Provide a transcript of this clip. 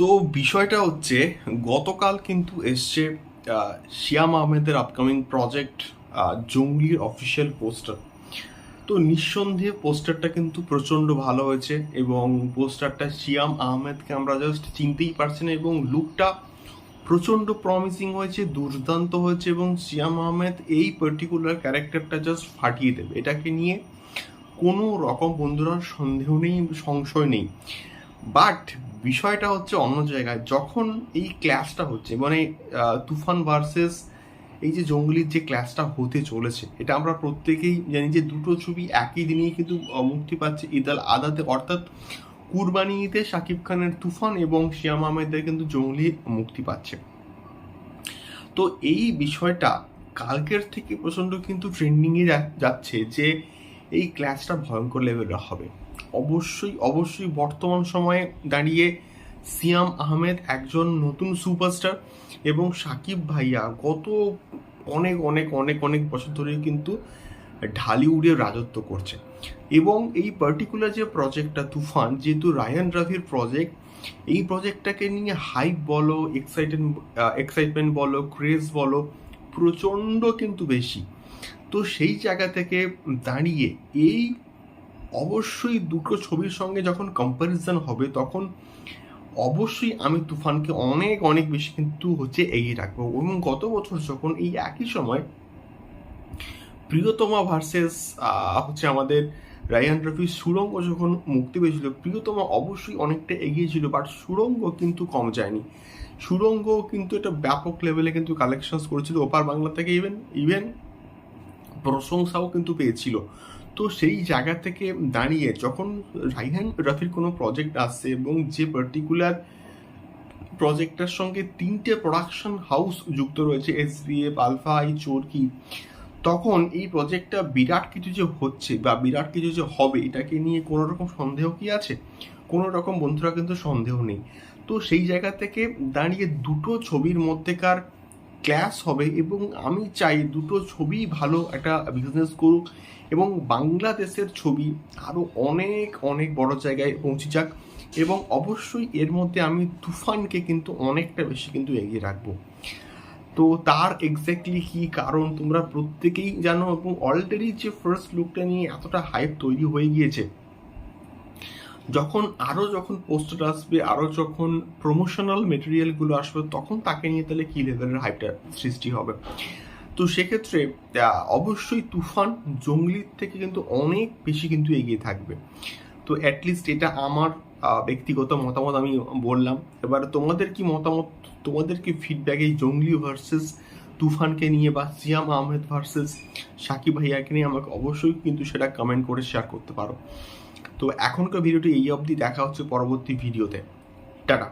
তো বিষয়টা হচ্ছে, গতকাল কিন্তু এসছে শিয়াম আহমেদের আপকামিং প্রজেক্ট জঙ্গলির অফিসিয়াল পোস্টার তো নিঃসন্দেহে পোস্টারটা কিন্তু প্রচণ্ড ভালো হয়েছে এবং পোস্টারটা শিয়াম আহমেদকে আমরা জাস্ট চিনতেই পারছি না এবং লুকটা প্রচণ্ড প্রমিসিং হয়েছে, দুর্দান্ত হয়েছে এবং শিয়াম আহমেদ এই পার্টিকুলার ক্যারেক্টারটা জাস্ট ফাটিয়ে দেবে। এটাকে নিয়ে কোনো রকম বন্ধুরা সন্দেহ নেই, সংশয় নেই। বাট বিষয়টা হচ্ছে অন্য জায়গায়। যখন এই ক্লাসটা হচ্ছে মানে তুফান ভার্সেস এই যে জঙ্গলির যে ক্লাসটা হতে চলেছে, এটা আমরা প্রত্যেকেই জানি যে দুটো ছবি একই দিনেই কিন্তু মুক্তি পাচ্ছে। ঈদ আল আদাতে, অর্থাৎ কুরবানি ঈদে শাকিব খানের তুফান এবং শিয়াম আহমেদের কিন্তু জঙ্গলি মুক্তি পাচ্ছে। তো এই বিষয়টা কালকের থেকে প্রচণ্ড কিন্তু ট্রেন্ডিংয়ে যাচ্ছে যে এই ক্লাসটা ভয়ঙ্কর লেভেলের হবে। অবশ্যই অবশ্যই বর্তমান সময়ে দাঁড়িয়ে সিয়াম আহমেদ একজন নতুন সুপারস্টার এবং সাকিব ভাইয়া গত অনেক অনেক অনেক অনেক বছর ধরে কিন্তু ঢালিউডে রাজত্ব করছে। এবং এই পার্টিকুলার যে প্রজেক্টটা তুফান, যেহেতু রায়ান রাভির প্রজেক্ট এই প্রজেক্টটাকে নিয়ে হাইপ বলো এক্সাইটেড এক্সাইটমেন্ট বলো ক্রেজ বলো, প্রচণ্ড কিন্তু বেশি। তো সেই জায়গা থেকে দাঁড়িয়ে এই অবশ্যই দুটো ছবির সঙ্গে যখন কম্প্যারিজন হবে, তখন অবশ্যই আমি তুফানকে অনেক অনেক বেশি কিন্তু হচ্ছে এগিয়ে রাখব। এবং গত বছর যখন এই একই সময় প্রিয়তমা ভার্সেস হচ্ছে আমাদের রায়ান রফি সুরঙ্গ যখন মুক্তি পেয়েছিল, প্রিয়তমা অবশ্যই অনেকটা এগিয়ে ছিল বাট সুরঙ্গ কিন্তু কম যায়নি। সুরঙ্গ কিন্তু একটা ব্যাপক লেভেলে কিন্তু কালেকশনস করেছিল। ওপার বাংলা থেকে ইভেন ইভেন প্রশংসাও কিন্তু পেয়েছিল। তো সেই জায়গা থেকে দাঁড়িয়ে যখন রাইহান রাফির কোনো প্রজেক্ট আসছে এবং যে পার্টিকুলার প্রজেক্টটার সঙ্গে তিনটে প্রোডাকশন হাউস যুক্ত রয়েছে S B F Alpha I Chorki, তখন এই প্রজেক্টটা বিরাট কিছু যে হচ্ছে বা বিরাট কিছু যে হবে, এটাকে নিয়ে কোনো রকম সন্দেহ কি আছে? কোনো রকম বন্ধুরা কিন্তু সন্দেহ নেই। তো সেই জায়গা থেকে দাঁড়িয়ে দুটো ছবির মধ্যেকার ক্লাস হবে এবং আমি চাই দুটো ছবি ভালো একটা বিজনেস করুক এবং বাংলাদেশের ছবি আরও অনেক অনেক বড় জায়গায় পৌঁছে যাক এবং অবশ্যই এর মধ্যে আমি তুফানকে কিন্তু অনেকটা বেশি কিন্তু এগিয়ে রাখব। তো তার এক্স্যাক্টলি কি কারণ তোমরা প্রত্যেকেই জানো এবং অলরেডি যে ফার্স্ট লুকটা নিয়ে এতটা হাইপ তৈরি হয়ে গিয়েছে যখন আরও যখন পোস্টার আসবে আরও যখন প্রমোশনাল মেটেরিয়ালগুলো আসবে, তখন তাকে নিয়ে তাহলে কী লেভেলের হাইপটা সৃষ্টি হবে? তো সেক্ষেত্রে অবশ্যই তুফান জঙ্গলির থেকে কিন্তু অনেক বেশি কিন্তু এগিয়ে থাকবে। তো অ্যাটলিস্ট এটা আমার ব্যক্তিগত মতামত, আমি বললাম। এবার তোমাদের কি মতামত, তোমাদের কি ফিডব্যাক এই জঙ্গলি ভার্সেস তুফানকে নিয়ে বা সিয়াম আহমেদ ভার্সেস সাকিব ভাইয়াকে নিয়ে আমাকে অবশ্যই কিন্তু সেটা কমেন্ট করে শেয়ার করতে পারো। তো এখনকার ভিডিওটি এই অবধি দেখা হচ্ছে পরবর্তী ভিডিওতে। টাটা।